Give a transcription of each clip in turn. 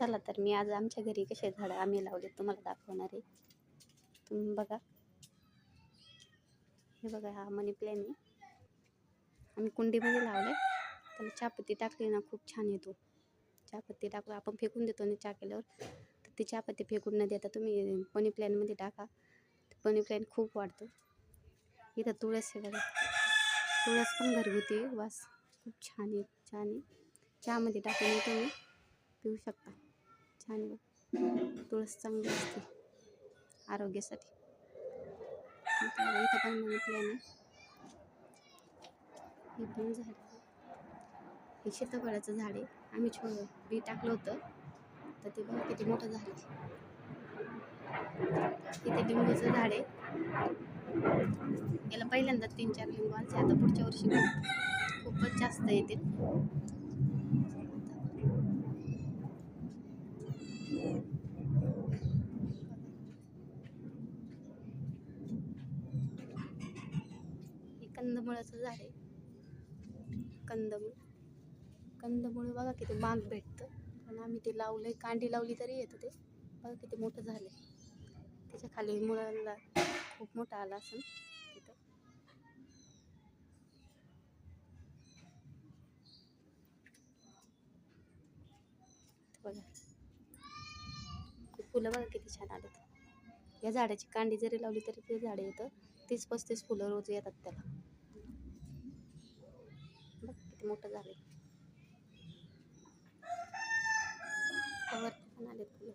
चला तर मी आज आमच्या घरी कसे झाडं आम्ही लावले तुम्हाला दाखवणार आहे. तुम्ही बघा. हे बघा हा मनी प्लॅन आहे. आम्ही कुंडीमध्ये लावलं त्याला चहापत्ती टाकली ना खूप छान येतो चहापत्ती टाकलं आपण फेकून देतो ना चहा केल्यावर. तर ती चहापत्ती फेकून न देता तुम्ही पनी प्लॅनमध्ये टाका. पनी प्लॅन खूप वाढतो. इथं तुळस आहे बघा. तुळस पण घरगुती आहे. वास खूप छान आहे छान आहे. चहामध्ये टाकून तुम्ही पिऊ शकता. आणि तुळस चांगली असते आरोग्यासाठी. इथं पण मनी आहे हे पण झाड. हे सीताफळाचं झाड आहे. आम्ही छो बी टाकलं होतं. तर ते बघा किती मोठं झालं इथे लिंबूचं झाड आहे. याला पहिल्यांदा तीन चार लिंबू आणते. आता पुढच्या वर्षी खूपच जास्त येतील. कंदमुळाचं झाड आहे. कंदमुळ. कंदमुळं बघा किती माग भेटतं. पण आम्ही ते लावलंय. कांडी लावली तरी येतं ते. बघा किती मोठं झालंय. त्याच्याखाली मुळाला खूप मोठा आला असेल तिथं. बघा. ते फुलं बघा किती छान आलेत. या झाडाची कांडी जरी लावली तरी ते झाड येतं. तीस पस्तीस फुलं रोज येतात त्याला. बघ किती मोठं झालंय? वरती पण आले फुलं.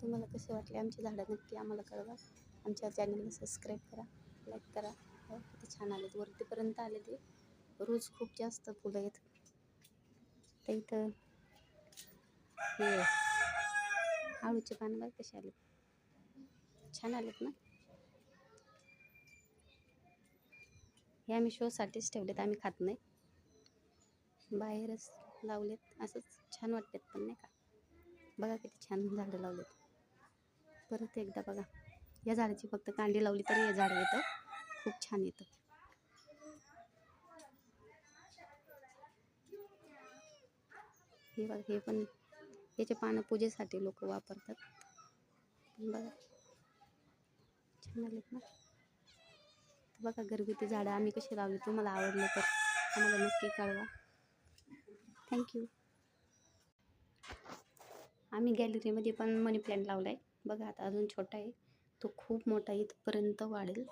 तुम्हाला कसे वाटले आमची झाडं? नक्की आम्हाला कळवा. आमच्या चॅनलला सबस्क्राईब करा लाईक करा. हो, किती छान आलेत. वरतीपर्यंत आले ते रोज खूप जास्त फुलं आहेत. तर इथं हे आळूचे पानं बघ कसे आले छान आलेत ना? हे आम्ही शोसाठीच ठेवलेत आम्ही खात नाही. बाहेरच लावलेत असंच छान वाटतात पण नाही का? बघा किती छान झाडं लावलेत. परत एकदा बघा या झाडाची फक्त कांडी लावली तरी हे झाड येतं. खूप छान येतं. हे बघा हे पण याचे पानं पूजेसाठी लोक वापरतात. बघा छान आलेत ना? तर बघा घरगुती झाडं आम्ही कशी लावली तुम्हाला आवडलं तर आम्हाला नक्की कळवा. थँक्यू आम्ही गॅलरीमध्ये पण मनी प्लॅन्ट लावला आहे बघा आता अजून छोटा आहे. तो खूप मोठा आहे इथपर्यंत वाढेल.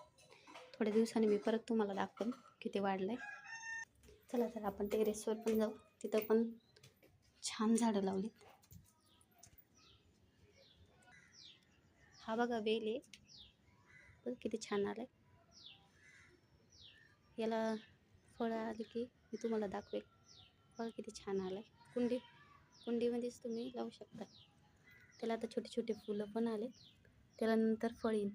थोड्या दिवसांनी मी परत तुम्हाला दाखवेन किती वाढलं आहे चला तर आपण टेरेसवर पण जाऊ. तिथं पण छान झाडं लावलीत हा बघा वेल आहे. बघ किती छान आलं आहे याला फळं आली की मी तुम्हाला दाखवेल. बघा किती छान आलं आहे कुंडी कुंडीमध्येच तुम्ही लावू शकता. त्याला आता छोटे छोटे फुलं पण आले त्याला नंतर फळ येईल.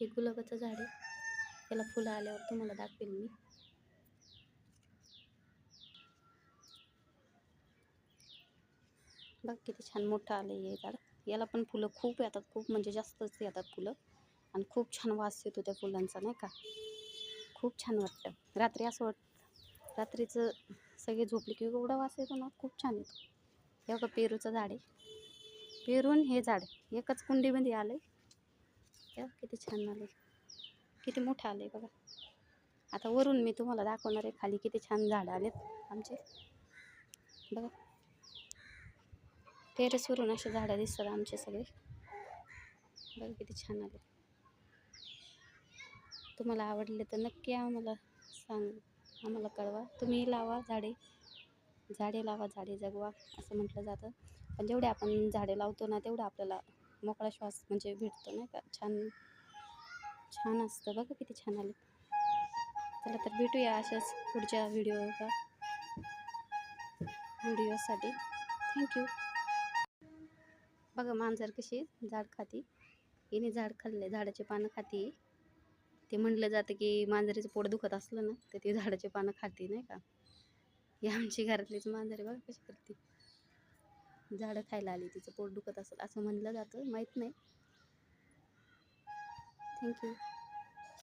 हे गुलाबाचं झाड आहे. त्याला फुलं आल्यावर तुम्हाला दाखवेल मी. बघ किती छान मोठं आलं हे झाड. याला पण फुलं खूप येतात खूप म्हणजे जास्तच येतात फुलं. आणि खूप छान वास येतो त्या फुलांचा नाही का? खूप छान वाटतं. रात्री असं वाटतं रात्रीचं सगळे झोपले की एवढा वास येतो ना खूप छान येतो. हे बघा पेरूचं झाड आहे. पेरून हे झाड एकच कुंडीमध्ये आलं आहे किती छान आलं किती मोठं आलं आहे बघा. आता वरून मी तुम्हाला दाखवणार आहे खाली किती छान झाडं आलेत आमचे. बघा. टेरेसवरून असे झाडं दिसतात आमचे सगळे. बघा किती छान आले तुम्हाला आवडले तर नक्की आम्हाला सांग आम्हाला कळवा. तुम्ही लावा झाडे झाडे लावा झाडे जगवा असं म्हटलं जातं. पण जेवढे आपण झाडे लावतो ना तेवढं आपल्याला मोकळा श्वास म्हणजे भेटतो नाही का? छान छान असतं बघा किती छान आले. चला तर भेटूया अशाच पुढच्या व्हिडिओ व्हिडिओसाठी थँक्यू बघा मांजर कशी झाड खाती. हिने झाड खाल्ले झाडाचे पानं खाती. ते म्हटलं जातं की मांजरीचं पोट दुखत असलं ना तर ती झाडाचे पानं खाते नाही का? ही आमची घरातलीच मांजरी बघा कशी करते. झाडं खायला आली तिचं पोट दुखत असेल असं म्हणलं जातं माहीत नाही. थँक्यू